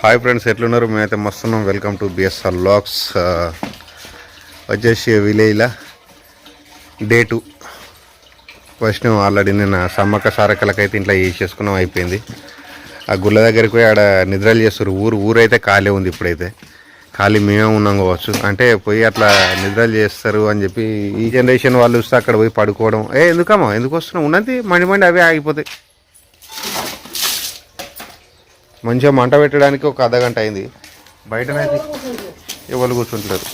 Hi friends ఎట్లున్నారు? మేమైతే మస్తున్నాం. వెల్కమ్ టు బిఎస్ఆర్ లాక్స్ వచ్చేసి విలేజ్లో డే టూ ఫస్ట్ ఆల్రెడీ నేను సమ్మక్క సారక్కలకైతే ఇంట్లో వేసేసుకున్నాం అయిపోయింది. ఆ గుళ్ళ దగ్గరికి పోయి ఆడ నిద్రలు చేస్తారు ఊరు ఊరైతే ఖాళీ ఉంది ఇప్పుడైతే. ఖాళీ మేమే ఉన్నాం కావచ్చు. అంటే పోయి అట్లా నిద్రలు చేస్తారు అని చెప్పి ఈ జనరేషన్ వాళ్ళు వస్తే అక్కడ పోయి పడుకోవడం. ఏ ఎందుకమ్మా? ఎందుకు వస్తున్నాం ఉన్నది మండి మండి అవే ఆగిపోతాయి. మంచిగా మంట పెట్టడానికి ఒక అర్ధ గంట అయింది. బయటనైతే ఎవరు కూర్చుంటారు?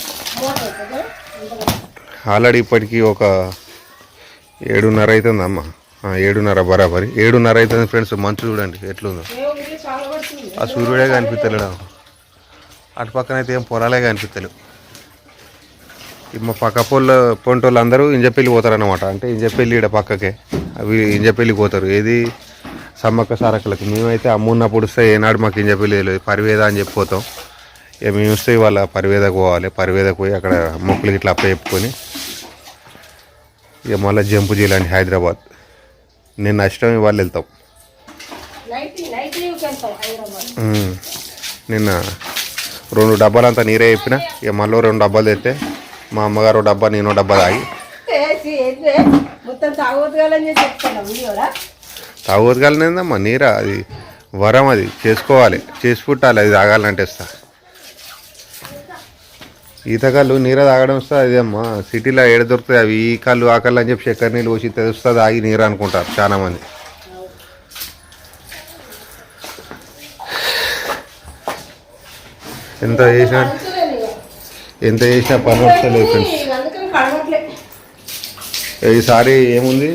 ఆల్రెడీ ఇప్పటికీ ఒక ఏడున్నర అవుతుంది అమ్మ. ఏడున్నర బరాబరి. ఏడున్నర అవుతుంది ఫ్రెండ్స్ మంచు చూడండి ఎట్లుందో. ఆ సూర్యుడే కనిపిస్తలేడు అటు పక్కన అయితే ఏం పొలాలే కనిపిస్తలేవు. మా పక్క పొల్ల పొంటోళ్ళు అందరూ ఇంజపల్లి పోతారు అనమాట అంటే ఇంజపల్లి ఈడ పక్కకే. అవి ఇంజపెల్లికి పోతారు. ఏది? సమ్మక్క సారక్కలకు మేమైతే అమ్మున్నప్పుడు వస్తే ఏనాడు మాకు ఇంజపెల్లి తెలియదు పరివేద అని చెప్పిపోతాం. ఇక మేము వస్తే వాళ్ళ పరివేదకు పోవాలి. పరివేదకు పోయి అక్కడ మొక్కలకి ఇట్లా అప్ప చెప్పుకొని ఇక మళ్ళీ జంపు చేయాలండి హైదరాబాద్. నేను అష్టమి వాళ్ళు వెళ్తాం. నిన్న రెండు డబ్బాలంతా నీరే చెప్పిన. ఇక మళ్ళీ రెండు డబ్బాలు తెస్తే మా అమ్మగారు డబ్బా నేను డబ్బా తాగి. మొత్తం తాగొద్దుగాలని చెప్పి చెప్తున్నాం వీడియోలా తాగోదు కలిగిందమ్మా నీరా? అది వరం అది. చేసుకోవాలి. చేసి పుట్టాలి. అది తాగాలంటే ఇస్తా ఈతకాళ్ళు నీర తాగడం వస్తుంది అది అమ్మా సిటీలో ఏడ దొరుకుతాయి అవి? ఈ కళ్ళు ఆ కళ్ళు అని చెప్పి చక్కెర నీళ్ళు పోసి తెలుస్తుంది ఆగి నీరు అనుకుంటారు చాలా మంది. ఎంత చేసినా ఎంత చేసినా పని వస్తలేదు ఫ్రెండ్స్ ఈసారి ఏముంది?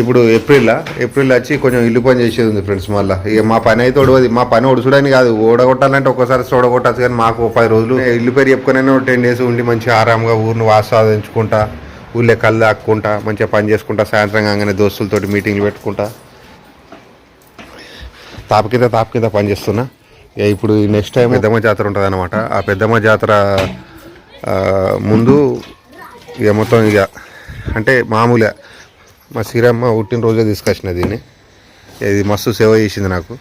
ఇప్పుడు ఏప్రిల్లా ఏప్రిల్ వచ్చి కొంచెం ఇల్లు పని చేసేది ఉంది ఫ్రెండ్స్ మళ్ళీ. ఇక మా పని అయితే ఒడవది. మా పని ఒడుచుడని కాదు. ఓడగొట్టాలంటే ఒక్కసారి చూడగొట్టచ్చు కానీ మాకు పది రోజులు. ఇల్లు పేరు చెప్పుకునే టెన్ డేస్ ఉండి మంచిగా ఆరాంగా ఊరిని ఆస్వాదించుకుంటా ఊళ్ళో కళ్ళు దాక్కుంటా మంచిగా పని చేసుకుంటా సాయంత్రం కాగానే దోస్తులతో మీటింగ్లు పెట్టుకుంటా. తాప కింద తాప కింద పని చేస్తున్నా. ఇక ఇప్పుడు నెక్స్ట్ టైం పెద్దమ్మ జాతర ఉంటుంది అనమాట ఆ పెద్దమ్మ జాతర ముందు ఇక మొత్తం ఇక అంటే మామూలుగా మా శ్రీరమ్మ పుట్టినరోజే తీసుకొచ్చిన దీన్ని. ఇది మస్తు సేవ చేసింది నాకు.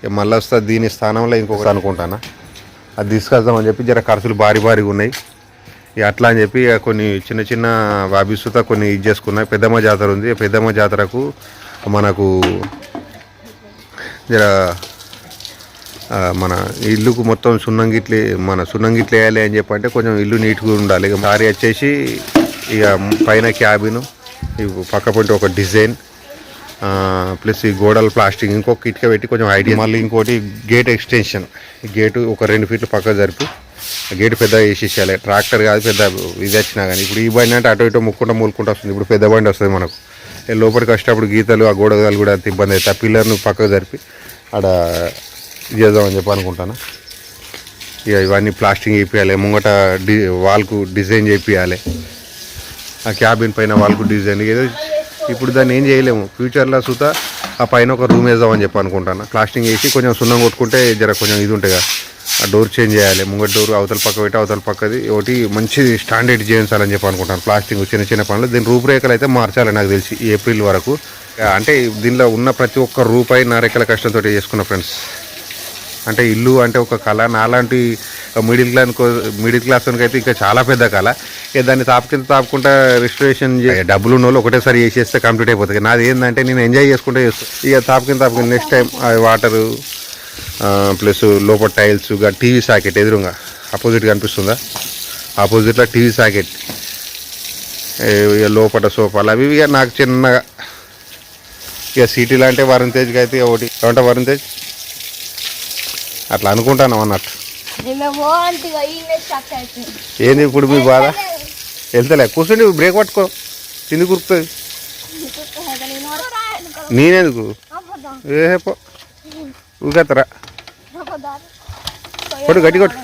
ఇక మళ్ళీ వస్తా దీని స్థానంలో ఇంకొకటి అనుకుంటానా. అది తీసుకొద్దామని చెప్పి జర ఖర్చులు భారీ భారీగా ఉన్నాయి. ఇక అట్లా అని చెప్పి ఇక కొన్ని చిన్న చిన్న వ్యాభిస్తుత కొన్ని ఇది చేసుకున్నాయి పెద్దమ్మ జాతర ఉంది. పెద్దమ్మ జాతరకు మనకు జర మన ఇల్లుకు మొత్తం సున్నంగిట్లే మన సున్నంగిట్లు వేయాలి అని చెప్పి అంటే కొంచెం ఇల్లు నీట్గా ఉండాలి. ఇక సారీ వచ్చేసి ఇక పైన క్యాబిను పక్క పొంటి ఒక డిజైన్ ప్లస్ ఈ గోడల ప్లాస్టిక్ ఇంకొక ఇటుక పెట్టి కొంచెం ఐడియా. మళ్ళీ ఇంకోటి గేట్ ఎక్స్టెన్షన్. ఈ గేటు ఒక రెండు ఫీట్లు పక్క జరిపి ఆ గేటు పెద్ద వేసేసేయాలి ట్రాక్టర్ కాదు పెద్ద ఇది వచ్చినా కానీ. ఇప్పుడు ఈ బండి అంటే అటు ఇటు ముక్కుంటా మూలుకుంటూ వస్తుంది. ఇప్పుడు పెద్ద బండి వస్తుంది మనకు. లోపలికి వచ్చేటప్పుడు గీతలు ఆ గోడలు కూడా అంత ఇబ్బంది అవుతుంది. ఆ పిల్లర్ను పక్కకు జరిపి ఆడ ఇది చేద్దామని చెప్పి అనుకుంటాను. ఇక ఇవన్నీ ప్లాస్టింగ్ చేయించాలి ముంగట డి వాల్కు డిజైన్ చేయించాలి ఆ క్యాబిన్ పైన వాళ్ళకు డిజైన్ ఏదో ఇప్పుడు దాన్ని ఏం చేయలేము. ఫ్యూచర్లో సుత ఆ పైన ఒక రూమ్ వేద్దామని చెప్పి అనుకుంటాను. ప్లాస్టింగ్ వేసి కొంచెం సున్నం కొట్టుకుంటే జర కొంచెం ఇది ఉంటుంది కదా. ఆ డోర్ చేంజ్ చేయాలి. ముంగట డోర్ అవతల పక్క పెట్టి అవతల పక్కది. ఒకటి మంచి స్టాండర్డ్ చేయించాలని చెప్పి అనుకుంటాను. ప్లాస్టింగ్ చిన్న చిన్న పనులు. దీని రూపురేఖలు అయితే మార్చాలి నాకు తెలిసి ఏప్రిల్ వరకు. అంటే దీనిలో ఉన్న ప్రతి ఒక్క రూపాయి నా రెక్కల కష్టంతో చేసుకున్న ఫ్రెండ్స్ అంటే ఇల్లు అంటే ఒక కళ. నాలాంటి మిడిల్ క్లాస్ మిడిల్ క్లాస్ అయితే ఇంకా చాలా పెద్ద కళ. ఇక దాన్ని తాపుకింద తాపుకుంటా రిజిస్ట్రేషన్ డబ్బులు ఉన్న వాళ్ళు ఒకటేసారి చేసేస్తే కంప్లీట్ అయిపోతుంది నాది ఏంటంటే నేను ఎంజాయ్ చేసుకుంటే చేస్తాను ఇక తాపు కింద నెక్స్ట్ టైం వాటరు ప్లస్ లోపల టైల్స్ టీవీ సాకెట్ ఎదురుగా. ఆపోజిట్ కనిపిస్తుందా? ఆపోజిట్లో టీవీ సాకెట్. ఇక లోపల సోఫాలు అవి ఇక నాకు చిన్నగా. ఇక సిటీలో అంటే వరుణ్ తేజ్కి అయితే ఒకటి. ఏమంటే వరుణ్ తేజ్? అట్లా అనుకుంటాను అన్నట్టు. ఏంది ఇప్పుడు మీ బాధ? వెళ్తలే కూర్చోండి బ్రేక్ పట్టుకో. కింది కురుకుతుంది. నేనెందుకు? ఏ పో. ఊగత్తరా కొట్టు గట్టి కొట్టు.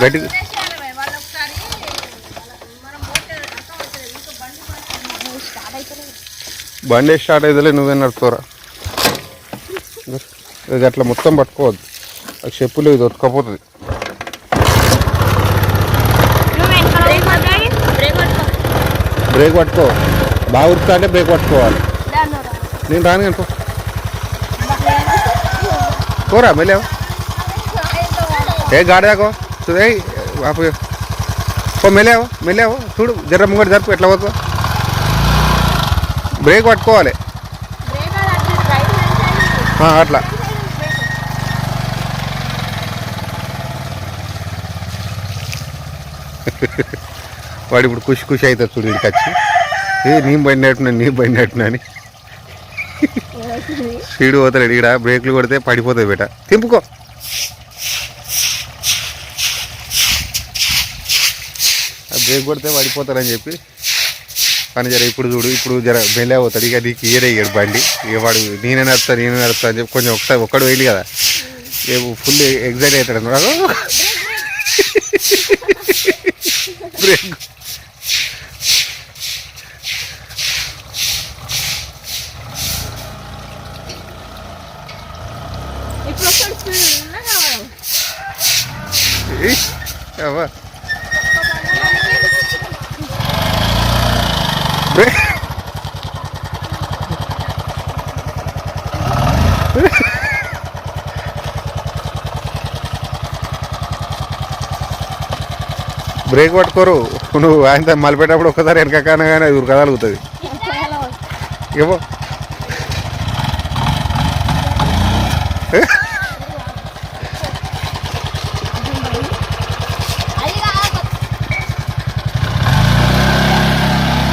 గట్టి బండి స్టార్ట్ అయితలే నువ్వే నడుపుకోరా ఇది అట్లా మొత్తం పట్టుకోవద్దు. ఆ చెప్పులు ఇది దొరకపోతుంది బ్రేక్ పట్టుకో. బాగా ఉరుకుతా అంటే బ్రేక్ పట్టుకోవాలి. నేను రాను కనుకో. కోరా మెలేవు ఏ గాడిదాకో చూడు బాపు ఓ మెలేవు మెలేవు చూడు జర్ర ముంగడు జరుపు ఎట్లా పోతుందో. బ్రేక్ పట్టుకోవాలి. అట్లా. వాడు ఇప్పుడు ఖుషి ఖుషి అవుతుంది చూడు ఇక్కడికి వచ్చి. ఏ నీ బండినట్టున్నా నీ బండినట్టున్నా అని. స్పీడ్ పోతాడు ఇక్కడ బ్రేక్లు కొడితే పడిపోతుంది బేట. తింపుకో. ఆ బ్రేక్ కొడితే పడిపోతారని చెప్పి. కానీ జర ఇప్పుడు చూడు ఇప్పుడు జర బెల్లే పోతాడు. ఇక నీకు ఇయరే ఇయ్యడు బండి. ఇక వాడు నేనే నడుపుతా నేనే నడుపుతా అని చెప్పి కొంచెం ఒకసారి ఒక్కడు వేయలు కదా. ఇక ఫుల్ ఎగ్జైట్ అవుతాడు అన్నాడు బ్రేక్ ఇప్పుడు ఒకటి చిన్నగా కావాలి. ఏయ్, అవ్వ. బ్రేక్ బ్రేక్ పట్టుకోరు. నువ్వు ఆయన మలిపేటప్పుడు ఒక్కసారి వెనకకానే కానీ అది ఉరకగలుగుతుంది ఏమో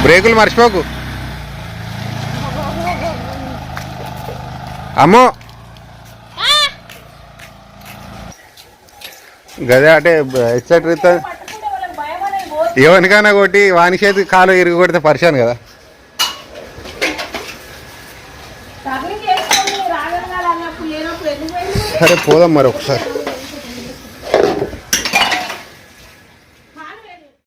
బ్రేకులు మర్చిపోకు. అమ్మో. గదే అంటే ఎక్సెట్రా ఇస్తా పట్టుకుంటే వాళ్ళకి భయం అనేది పోతుంది. ఎవరికైనా కొట్టి వాని చేతి కాలు ఇరిగి కొడితే పరిశాను కదా. సరే పోదాం మరి ఒకసారి.